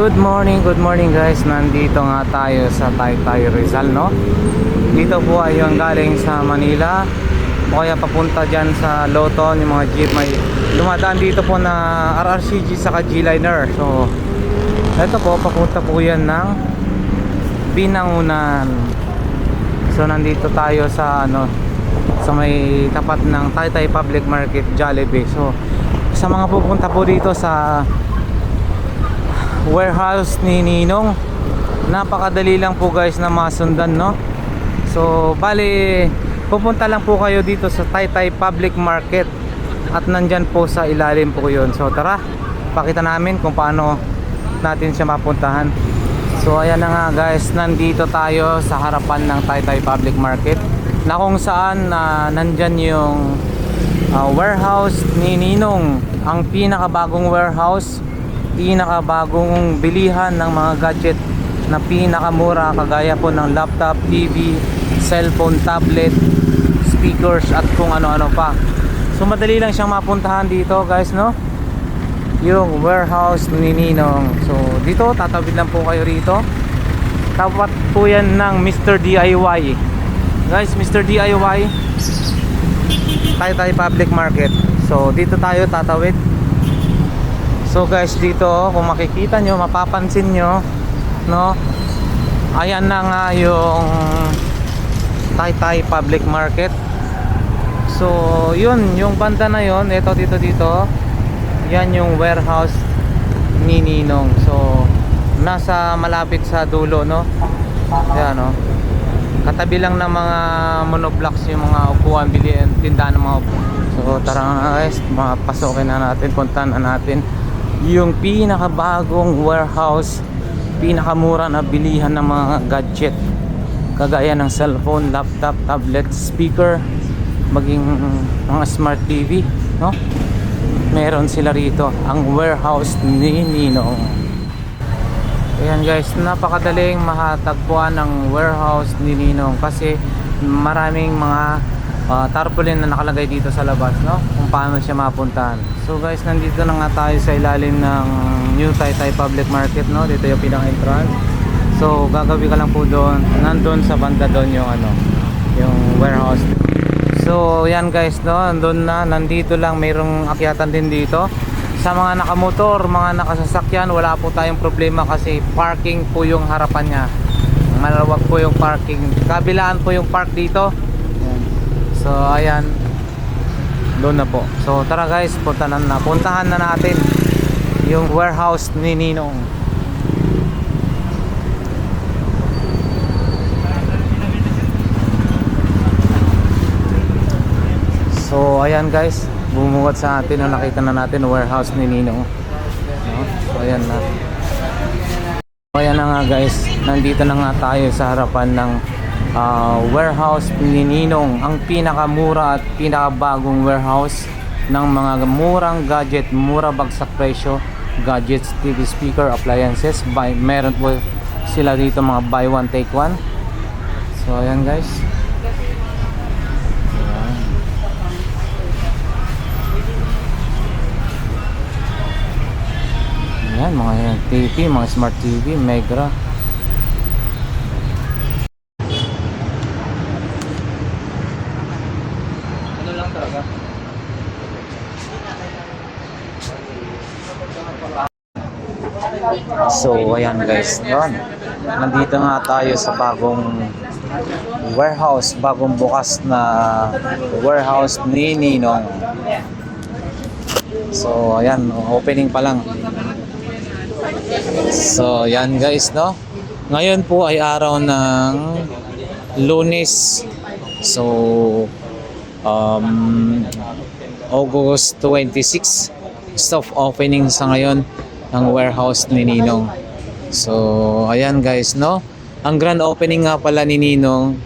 Good morning, good morning guys. Nandito nga tayo sa Taytay Rizal, no? Dito po ay yung galing sa Manila. O kaya papunta dyan sa Loton, yung mga jeep may dumadaan dito po na RRCG sa G-Liner. So, ito po, papunta po yan ng Binangunan. So, nandito tayo sa ano, sa may tapat ng Taytay Public Market, Jollibee. So, sa mga pupunta po dito sa warehouse ni Ninong. Napakadali lang po guys na masundan no? So bali pupunta lang po kayo dito sa Taytay Public Market at nandyan po sa ilalim po yun. So tara pakita namin kung paano natin siya mapuntahan. So ayan na nga guys nandito tayo sa harapan ng Taytay Public Market na kung saan na nandyan yung uh, warehouse ni Ninong. Ang pinakabagong warehouse pinakabagong bilihan ng mga gadget na pinakamura kagaya po ng laptop, TV, cellphone, tablet, speakers at kung ano-ano pa. So madali lang siyang mapuntahan dito guys no. Yung warehouse ni Ninong. So dito tatawid lang po kayo rito. Tapat po yan ng Mr. DIY. Guys, Mr. DIY tayo public market. So dito tayo tatawid. So guys dito kung makikita nyo mapapansin nyo no? Ayan na nga yung Taytay Public Market. So yun yung banda na yun ito dito dito yan yung warehouse ni Ninong. So nasa malapit sa dulo no? Yan no katabi lang ng mga monoblocks yung mga upuan bilihan tindahan ng mga upuan. So tara guys mapasokin na natin puntahan na natin yung pinakabagong warehouse pinakamura na bilihan ng mga gadget kagaya ng cellphone, laptop, tablet, speaker maging mga smart TV no? meron sila rito ang warehouse ni Ninong Ayan guys, napakadaling mahatagpuan ng warehouse ni Ninong kasi maraming mga uh, tarpaulin na nakalagay dito sa labas, no? Kung paano siya mapuntahan. So guys, nandito na nga tayo sa ilalim ng New Taytay Public Market, no? Dito yung pinaka-entrance. So, gagawin ka lang po doon. Nandun sa banda doon yung ano, yung warehouse. So, yan guys, no? Nandun na, nandito lang, mayroong akyatan din dito sa mga nakamotor, mga nakasasakyan, wala po tayong problema kasi parking po yung harapan niya. Malawak po yung parking. Kabilaan po yung park dito. So, ayan. Doon na po. So, tara guys, punta na. Puntahan na natin yung warehouse ni Ninong. So, ayan guys bumuhat sa atin na nakita na natin warehouse ni Ninong no? so ayan na ayan na nga guys nandito na nga tayo sa harapan ng uh, warehouse ni Ninong ang pinakamura at pinakabagong warehouse ng mga murang gadget mura bagsak presyo gadgets, TV speaker, appliances by, meron po sila dito mga buy one take one. So ayan guys. Ayan, mga yan, TV, mga smart TV, Megra. So, ayan guys, yun. Nandito nga tayo sa bagong warehouse, bagong bukas na warehouse ni Ninong. So, ayan, opening pa lang. So, yan guys, no? Ngayon po ay araw ng lunes. So, um, August 26, soft opening sa ngayon ng warehouse ni Ninong. So, ayan guys, no? Ang grand opening nga pala ni Ninong,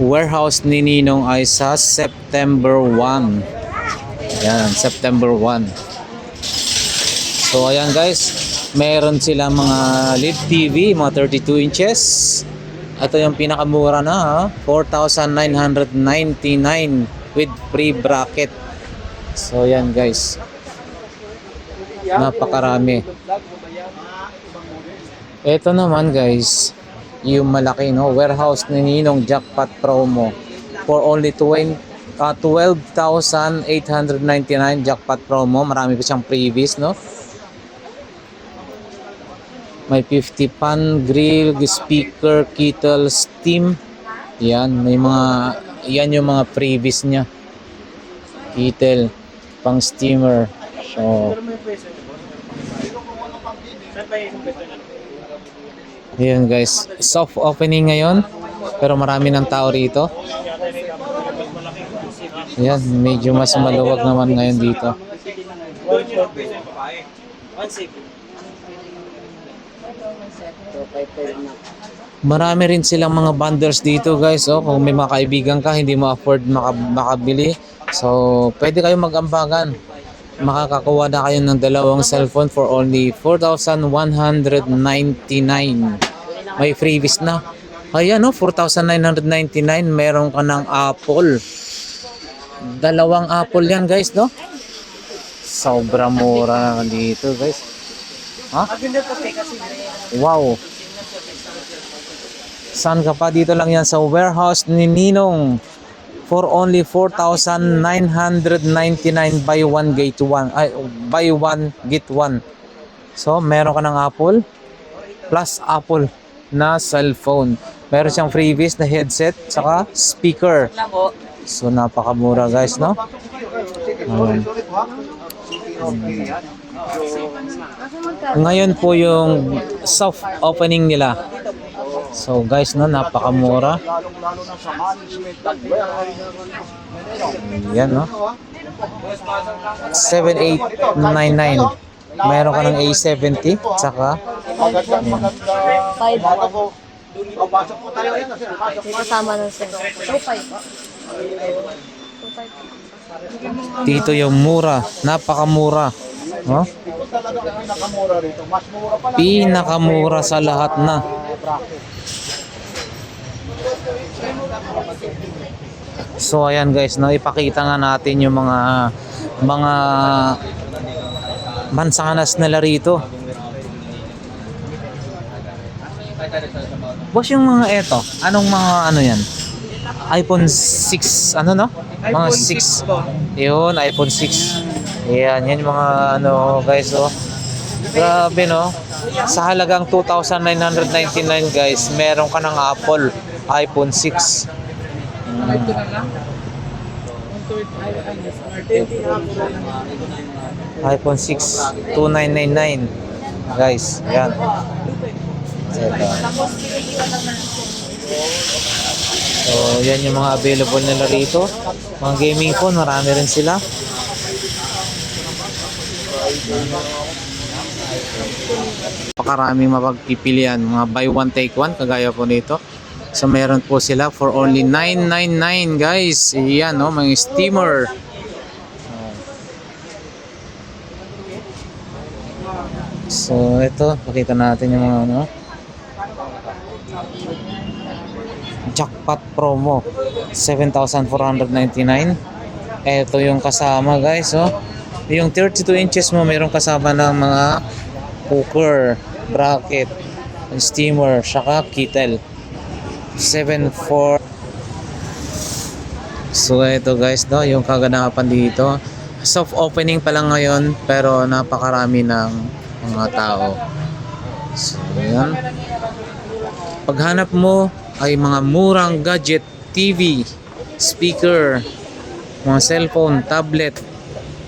warehouse ni Ninong ay sa September 1. Ayan, September 1. So, ayan guys, meron sila mga LED TV, mga 32 inches. Ito yung pinakamura na, ha? 4,999 with free bracket. So, yan guys. Napakarami. Ito naman guys, yung malaki no, warehouse ni Ninong Jackpot promo for only 20 uh, 12,899 jackpot promo. Marami pa siyang previous no. May 50 pan, grill, speaker, kettle, steam. Yan, may mga yan yung mga previous niya. Kettle, pang steamer. So, Ayan guys, soft opening ngayon. Pero marami ng tao rito. Ayan, medyo mas maluwag naman ngayon dito. Marami rin silang mga bundles dito guys. Oh, kung may mga kaibigan ka, hindi mo afford maka- makabili. So, pwede kayo mag-ambagan. Makakakuha na kayo ng dalawang cellphone for only 4,199. May freebies na. Ayan oh, 4,999. Meron ka ng Apple. Dalawang Apple yan guys, no? Sobra mura dito guys. Ha? Wow. Saan ka pa? Dito lang yan sa warehouse ni Ninong for only 4,999 buy one get one. Ay buy one get one. So meron ka ng Apple? Plus Apple na cellphone. Meron siyang freebies na headset saka speaker. So napakamura guys no? Ayan. ngayon po yung soft opening nila So guys, no, napakamura. Yan, no. 7899. Meron ka ng A70, tsaka. May kasama ng sir. So, five. So, five. dito yung mura, napakamura. No? Pinakamura sa lahat na. So ayan guys, no, ipakita nga natin yung mga mga mansanas nila rito. Boss yung mga eto, anong mga ano yan? iPhone 6, ano no? Mga 6. Yun, iPhone 6. Yan, yan yung mga ano guys oh. Grabe no. Sa halagang 2,999 guys, meron ka ng Apple iPhone 6. iPhone 6, 2999. Guys, yan. So, yan yung mga available nila rito. Mga gaming phone, marami rin sila. Pakaraming mapagpipilian. Mga buy one take one, kagaya po nito. So, meron po sila for only 999 guys. Yan, no, mga steamer. So, ito, pakita natin yung mga ano. Jackpot promo 7,499 Ito yung kasama guys oh. Yung 32 inches mo mayroong kasama ng mga cooker, bracket, steamer, saka kettle. 7,4 So ito guys no, yung kaganapan dito. Soft opening pa lang ngayon pero napakarami ng mga tao. So yan Paghanap mo ay mga murang gadget, TV, speaker, mga cellphone, tablet.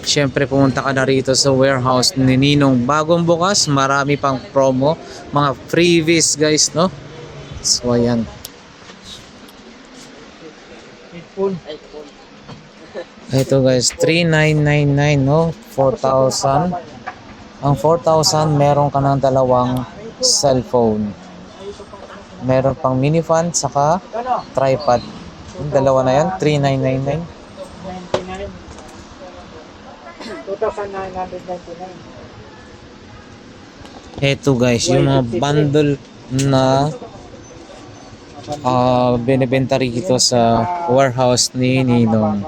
Siyempre pumunta ka na rito sa warehouse ni Ninong. Bagong bukas, marami pang promo, mga freebies guys, no? So ayan. Ito guys, 3999 no? 4,000. Ang 4,000 meron ka ng dalawang cellphone. Meron pang mini fan saka tripod. Yung dalawa na yan, 3999. 2,999. Ito guys, yung mga bundle na ah binibenta rito sa warehouse ni Ninong.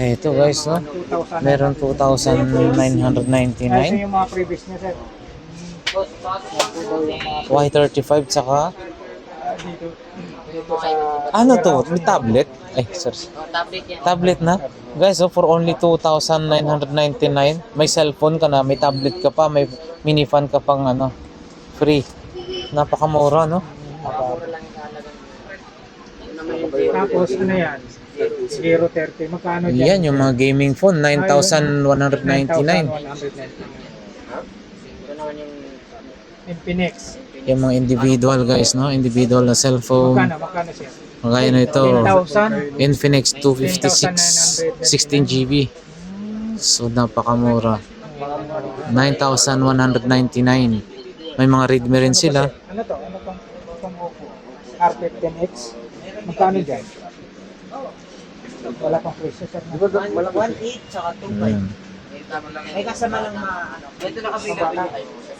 Ito guys, no? 2,000. Meron Ito 2,999. yung mga previous niya, sir. Y35 tsaka ano to? May tablet? Ay, sorry. Tablet yan. Tablet na? Guys, oh, for only 2,999. May cellphone ka na, may tablet ka pa, may mini fan ka pang ano, free. Napakamura, no? Tapos ano yan? 030. Magkano dyan? Yan, yung mga gaming phone, 9,199. 9,199. Infinix. Yung mga individual, guys, no? Individual na cellphone. Magkano? Magkano siya? Kagaya na ito, 10,000. Infinix 256, 16 GB. So, napakamura. 9,199. May mga Redmi rin sila. Ano to? Ano tong tong Oppo? R15X. Magkano dyan? Wala pang presyo sir. na. Walang 1.8 tsaka 2.5. Ayan. May kasama lang na ano. Ito na kasi Bata.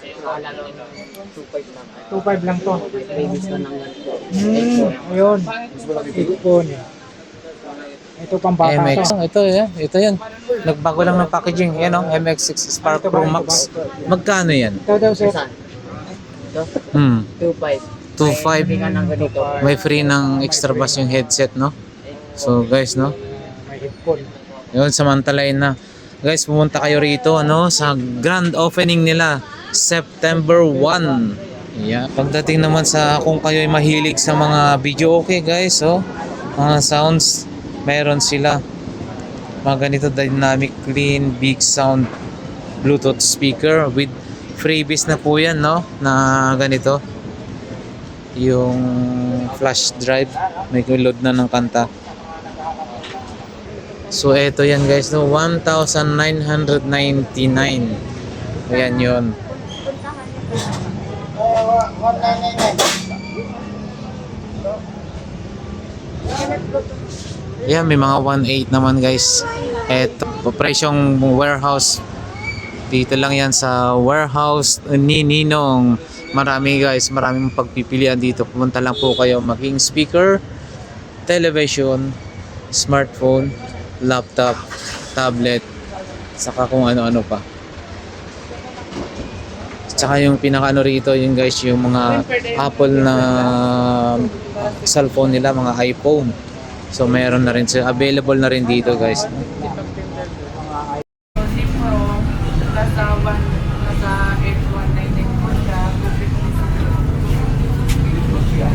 2.5 lang. 2.5 lang to. Previous na ng ganito. Hmm, ayun. Ipon. Ito pang bata MX. to. Ito, yan. Ito yan. Nagbago lang ng packaging. Yan, oh, MX6 Spark Pro Max. Magkano yan? Ito daw sir. Saan? Ito? Hmm. 2.5. 2.5. Hindi nga ng ganito. May free ng extra bass yung headset, no? So, guys, no? May headphone. Yun, samantalain na. Guys, pumunta kayo rito, ano, sa grand opening nila, September 1. Yeah. Pagdating naman sa kung kayo ay mahilig sa mga video, okay guys, oh. Mga sounds, meron sila. Mga ganito dynamic, clean, big sound, Bluetooth speaker with freebies na po yan, no? Na ganito. Yung flash drive, may load na ng kanta. So, eto yan guys, no? 1,999. Ayan yun. Yan, may mga 1.8 naman guys. Eto, presyong warehouse. Dito lang yan sa warehouse ni Ninong. Marami guys, maraming pagpipilian dito. Pumunta lang po kayo maging speaker, television, smartphone, laptop, tablet, saka kung ano-ano pa. Tsaka yung pinakaano rito, yung guys, yung mga Apple na cellphone nila, mga iPhone. So meron na rin sila, available na rin dito guys. Pro, nasa 1, nasa 8199 po siya, 256 po siya.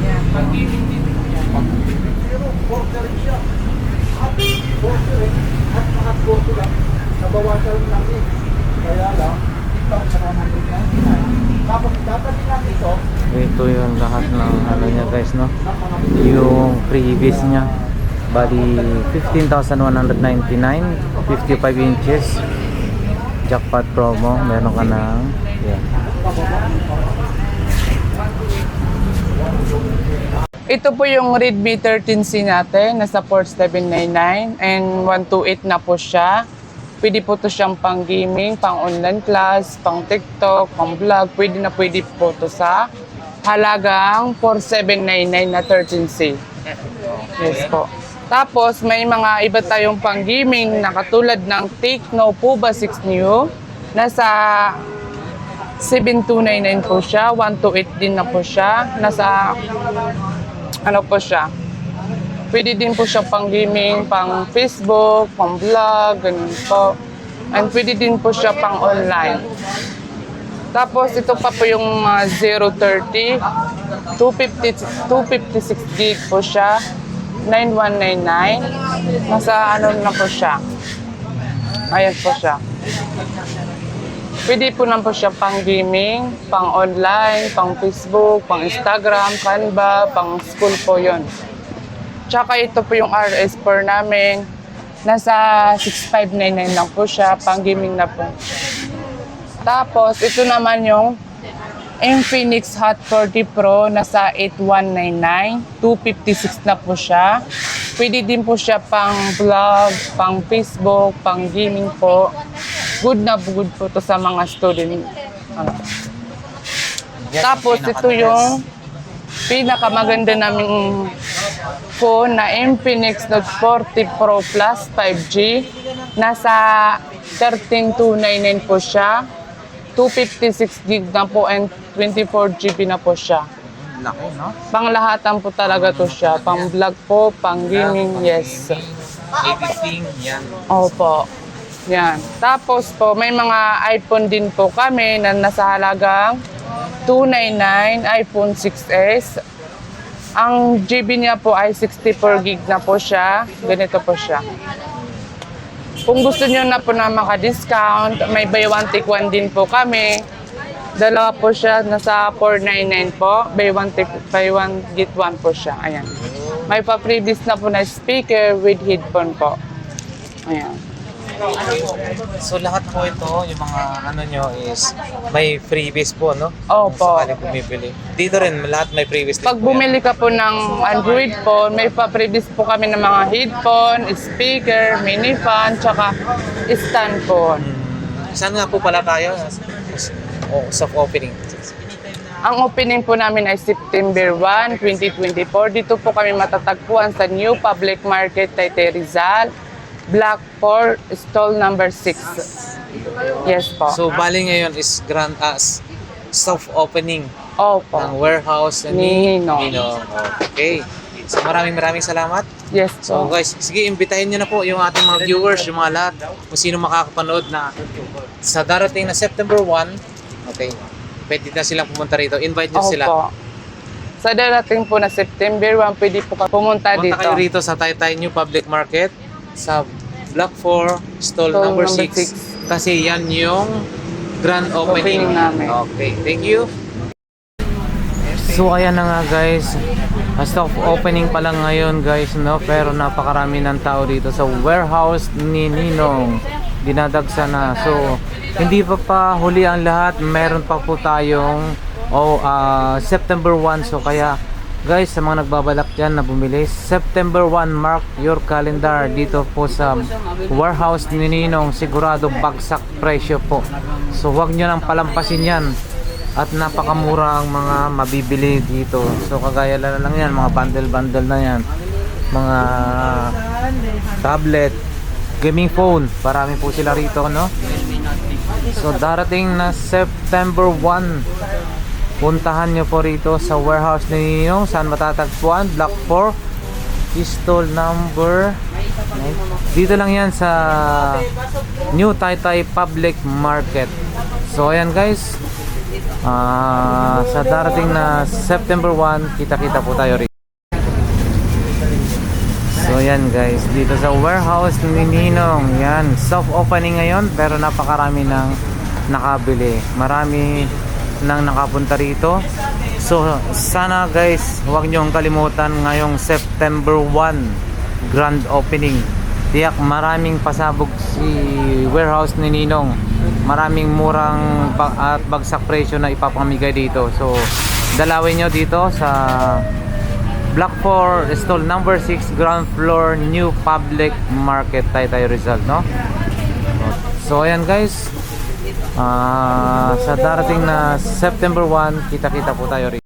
Yan, pag-ibig din po yan. At mga photo lang. Nabawasan lang eh. Kaya lang, ito ang sarang Tapos dapat lang ito Ito yung lahat ng ano niya guys, no? Yung previous niya. Bali, 15,199, 55 inches. Jackpot promo, meron ka ng, yan. Ito po yung Redmi 13C natin, nasa 4799 and 128 na po siya. Pwede po to siyang pang gaming, pang online class, pang TikTok, pang vlog. Pwede na pwede po to sa halagang 4799 na 13C. Yes po. Tapos may mga iba tayong pang gaming na katulad ng Tecno Puba 6 Neo. Nasa 7299 po siya, 128 din na po siya. Nasa ano po siya. Pwede din po siya pang gaming, pang Facebook, pang vlog, ganun po. And pwede din po siya pang online. Tapos ito pa po yung mga 030, 250, 256 gig po siya, 9199. Nasa ano na po siya. Ayan po siya. Pwede po lang po siya pang gaming, pang online, pang Facebook, pang Instagram, Canva, pang school po yon. Tsaka ito po yung RS4 namin. Nasa 6599 lang po siya, pang gaming na po. Tapos ito naman yung Infinix Hot 40 Pro, nasa 8199, 256 na po siya. Pwede din po siya pang vlog, pang Facebook, pang gaming po. Good na good po to sa mga student. Ano. Tapos ito yung pinakamaganda naming phone na Infinix Note 40 Pro Plus 5G. Nasa 13299 po siya. 256 gig na po and 24 GB na po siya. Laki, no? Panglahatan po talaga to siya. Pang vlog po, pang gaming, yes. Editing, yan. Opo. Yan. Tapos po, may mga iPhone din po kami na nasa halagang 299 iPhone 6s. Ang GB niya po ay 64 gig na po siya. Ganito po siya. Kung gusto niyo na po na maka-discount, may buy one take one din po kami. Dalawa po siya, nasa 499 po. Buy one, take, buy one, get one po siya. Ayan. May pa-previous na po na speaker with headphone po. Ayan. So lahat po ito, yung mga ano nyo is may freebies po, no? Opo. Kung sakaling bumibili. Dito rin, lahat may freebies din Pag po yan. bumili ka po ng Android phone, may pa-previous po kami ng mga headphone, speaker, mini fan, tsaka stand phone. Saan nga po pala tayo? Oh, soft opening. Ang opening po namin ay September 1, 2024. Dito po kami matatagpuan sa New Public Market, Taytay Rizal, Block 4, stall number 6. Yes po. So bali ngayon is grand as soft opening ng Opo. warehouse Ni ni Ninong. Ninong. Okay. So maraming maraming salamat. Yes So po. guys, sige imbitahin niyo na po yung ating mga viewers, yung mga lahat, kung sino makakapanood na sa darating na September 1. Okay. Pwede na silang pumunta rito. Invite sila. Opo. Sa darating po na September 1, pwede po ka pumunta Punta dito. kayo rito sa Taytay New Public Market sa Block 4, stall, Stall number number 6. Kasi yan yung grand opening. Opening namin. Okay, thank you. So ayan na nga guys. Basta opening pa lang ngayon guys no pero napakarami ng tao dito sa warehouse ni Ninong. Dinadagsa na. So hindi pa pa huli ang lahat. Meron pa po tayong oh, ah, September 1 so kaya guys sa mga nagbabalak dyan na bumili September 1 mark your calendar dito po sa warehouse ni Ninong. Sigurado bagsak presyo po. So wag nyo nang palampasin yan. At napakamura ang mga mabibili dito. So kagaya lang lang yan mga bundle bundle na yan. Mga tablet gaming phone. Parami po sila rito no? So darating na September 1 puntahan nyo po rito sa warehouse ni Ninong saan matatagpuan block 4 pistol number dito lang yan sa New Taytay Public Market. So ayan guys. Ah, sa darating na September 1 kita kita po tayo rito. So yan guys, dito sa warehouse ni Ninong, yan, soft opening ngayon pero napakarami ng nakabili. Marami nang nakapunta rito. So sana guys, huwag niyong kalimutan ngayong September 1 grand opening. Tiyak maraming pasabog si warehouse ni Ninong. Maraming murang at bagsak presyo na ipapamigay dito. So dalawin nyo dito sa Block 4, stall number 6, ground floor, New Public Market, Taytay Rizal, no? So, ayan guys. Ah, sa darating na September 1, kita-kita po tayo rito.